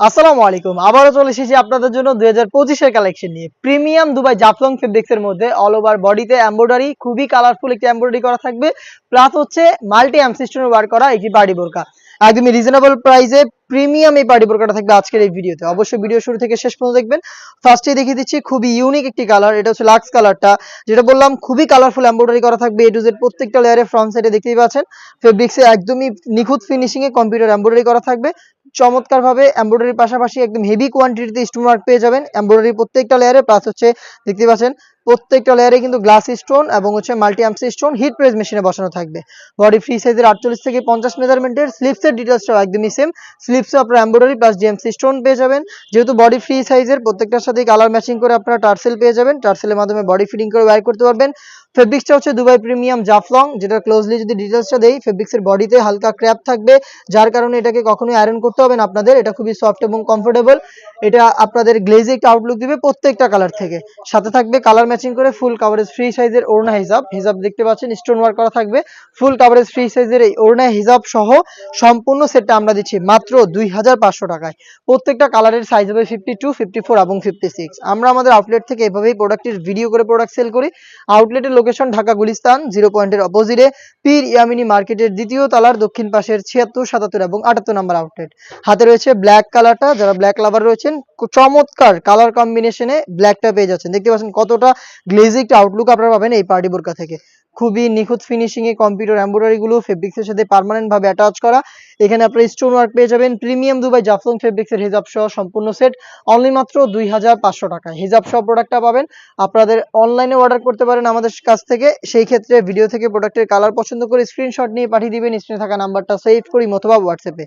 আসসালামু আলাইকুম। আবারও চলে এসেছি আপনাদের জন্য দুই হাজার পঁচিশের কালেকশন নিয়ে। প্রিমিয়াম দুবাই জাফলং ফেব্রিক্স এর মধ্যে অল ওভার বডিতে এমব্রয়ডারি খুবই কালারফুল একটি এমব্রয়ডারি করা থাকবে। প্লাস হচ্ছে মাল্টি অ্যামসিস্টনের ওয়ার করা একটি পার্টি বোরকা একদমই রিজনেবল প্রাইসে প্রিমিয়াম এই পার্টি বোরকাটা থাকবে আজকের এই ভিডিওতে অবশ্যই ভিডিও শুরু থেকে শেষ পর্যন্ত দেখবেন। ফার্স্টে দেখিয়ে দিচ্ছি খুবই ইউনিক একটি কালার এটা হচ্ছে লাক্স কালারটা যেটা বললাম, খুবই কালারফুল এমব্রয়ডারি করা থাকবে এ টু জেড প্রত্যেকটা লেয়ারে ফ্রন্ট সাইডে দেখতেই পাচ্ছেন। ফেব্রিক্সে একদমই নিখুঁত ফিনিশিং এ কম্পিউটার এমব্রয়ডারি করা থাকবে। চমৎকার ভাবে এমব্রয়ডারির পাশাপাশি একদম হেভি কোয়ান্টিটিতে স্টোন ওয়ার্ক পেয়ে যাবেন। এমব্রয়ডারি প্রত্যেকটা লেয়ারে প্লাস হচ্ছে, দেখতে পাচ্ছেন, প্রত্যেকটা লেয়ারে কিন্তু গ্লাস স্টোন এবং হচ্ছে মাল্টি আমসি স্টোন হিট প্রেস মেশিনে বসানো থাকবে। বডি ফ্রি সাইজের আটচল্লিশ থেকে পঞ্চাশ মেজারমেন্টের স্লিপসের ডিটেলসটাও একদমই সেম স্লিপসে আপনারা এমব্রয়ডারি প্লাস জিএমসি স্টোন পেয়ে যাবেন। যেহেতু বডি ফ্রি সাইজের প্রত্যেকটার সাথে কালার ম্যাচিং করে আপনারা টার্সেল পেয়ে যাবেন। টার্সেলের মাধ্যমে বডি ফিটিং করে ওয়্যার করতে পারবেন। ফেব্রিক্সটা হচ্ছে দুবাই প্রিমিয়াম জাফলং যেটা ক্লোজলি যদি ডিটেলসটা দেই ফেব্রিক্সের বডিতে হালকা ক্র্যাপ থাকবে, যার কারণে এটাকে কখনোই আয়রন করতে হবে না আপনাদের, এটা খুবই সফট এবং কমফোর্টেবল এটা আপনাদের গ্লেজে একটা আউটলুক দিবে প্রত্যেকটা কালার থেকে। সাথে থাকবে কালার ম্যাচিং করে ফুল কাভারেজ ফ্রি সাইজের ওড়না হিসাব হিসাব দেখতে পাচ্ছেন স্টোন ওয়ার্ক করা থাকবে। ফুল কাভারেজ ফ্রি সাইজের এই ওড়না হিসাব সহ সম্পূর্ণ সেটটা আমরা দিচ্ছি মাত্র দুই হাজার পাঁচশো টাকায়। প্রত্যেকটা কালারের সাইজ হবে ফিফটি টু ফিফটি ফোর এবং ফিফটি সিক্স আমরা আমাদের আউটলেট থেকে এভাবেই প্রোডাক্টের ভিডিও করে প্রোডাক্ট সেল করি। আউটলেটের লোকেশন ঢাকা গুলিস্তান জিরো পয়েন্টের অপোজিটে পীর ইয়ামিনি মার্কেটের দ্বিতীয় তালার দক্ষিণ পাশের ছিয়াত্তর, সাতাত্তর এবং আটাত্তর নাম্বার আউটলেট হাতে রয়েছে ব্ল্যাক কালারটা যারা ব্ল্যাক লাভার রয়েছেন চমৎকার কালার কম্বিনেশনে ব্ল্যাকটা পেয়ে যাচ্ছেন। দেখতে পাচ্ছেন কতটা গ্লেজি একটা আউটলুক আপনারা পাবেন এই পার্টি বোরকা থেকে। খুবই নিখুঁত ফিনিশিং এ কম্পিউটার এমব্রয়ডারি গুলো ফেব্রিক্স এর সাথে পার্মানেন্ট ভাবে অ্যাটাচ করা। এখানে আপনারা স্টোন ওয়ার্ক পেয়ে যাবেন। প্রিমিয়াম দুবাই জাফলং ফেব্রিক্স এর হিজাব সহ সম্পূর্ণ সেট অনলি মাত্র দুই হাজার পাঁচশো টাকা। হিজাব সহ প্রোডাক্টটা পাবেন। আপনাদের অনলাইনে অর্ডার করতে পারেন আমাদের কাছ থেকে। সেই ক্ষেত্রে ভিডিও থেকে প্রোডাক্টের কালার পছন্দ করে স্ক্রিনশট নিয়ে পাঠিয়ে দিবেন। স্ক্রিনে থাকা নাম্বারটা সেভ করি অথবা হোয়াটসঅ্যাপে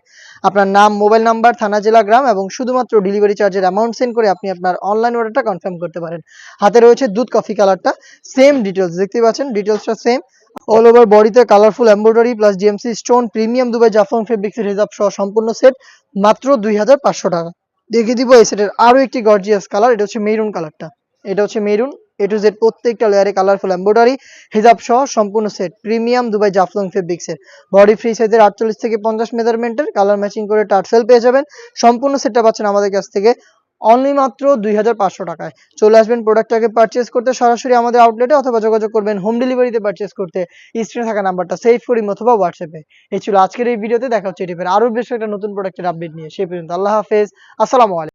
আপনার নাম মোবাইল নাম্বার থানা, জেলা, গ্রাম এবং শুধুমাত্র ডেলিভারি চার্জের অ্যামাউন্ট সেন্ড করে আপনি আপনার অনলাইন অর্ডারটা কনফার্ম করতে পারেন। হাতে রয়েছে দুধ কফি কালারটা সেম ডিটেলস দেখতে পাচ্ছেন। ডিটেলসটা সেম অল ওভার বডিতে colourful embroidery plus GMC stone premium Dubai Jaflong ফেব্রিক্সের হিসাব সহ সম্পূর্ণ সেট মাত্র দুই হাজার পাঁচশো টাকা। দেখিয়ে দিব এই সেটের আরও একটি গর্জিয়াস কালার এটা হচ্ছে মেরুন কালারটা এটা হচ্ছে মেরুন এ টু জেড প্রত্যেকটা লেয়ারে কালারফুল এমব্রয়ডারি হিজাব সহ সম্পূর্ণ সেট প্রিমিয়াম দুবাই জাফলং ফেব্রিক্সের বডি ফ্রি সাইজের আটচল্লিশ থেকে পঞ্চাশ মেজারমেন্টের কালার ম্যাচিং করে টার্সেল পেয়ে যাবেন। সম্পূর্ণ সেটটা পাচ্ছেন আমাদের কাছ থেকে অনলি মাত্র দুই হাজার পাঁচশো টাকায়। চলে আসবেন প্রোডাক্টটাকে পারচেস করতে, সরাসরি আমাদের আউটলেটে অথবা যোগাযোগ করবেন হোম ডেলিভারিতে পারচেস করতে। স্ক্রিনে থাকা নাম্বারটা সেভ করি অথবা হোয়াটসঅ্যাপে এই ছিল আজকের এই ভিডিওতে দেখা হচ্ছে এটি আরও বেশ একটা নতুন প্রোডাক্টের আপডেট নিয়ে। সেই পর্যন্ত আল্লাহ হাফেজ। আসসালামু আলাইকুম।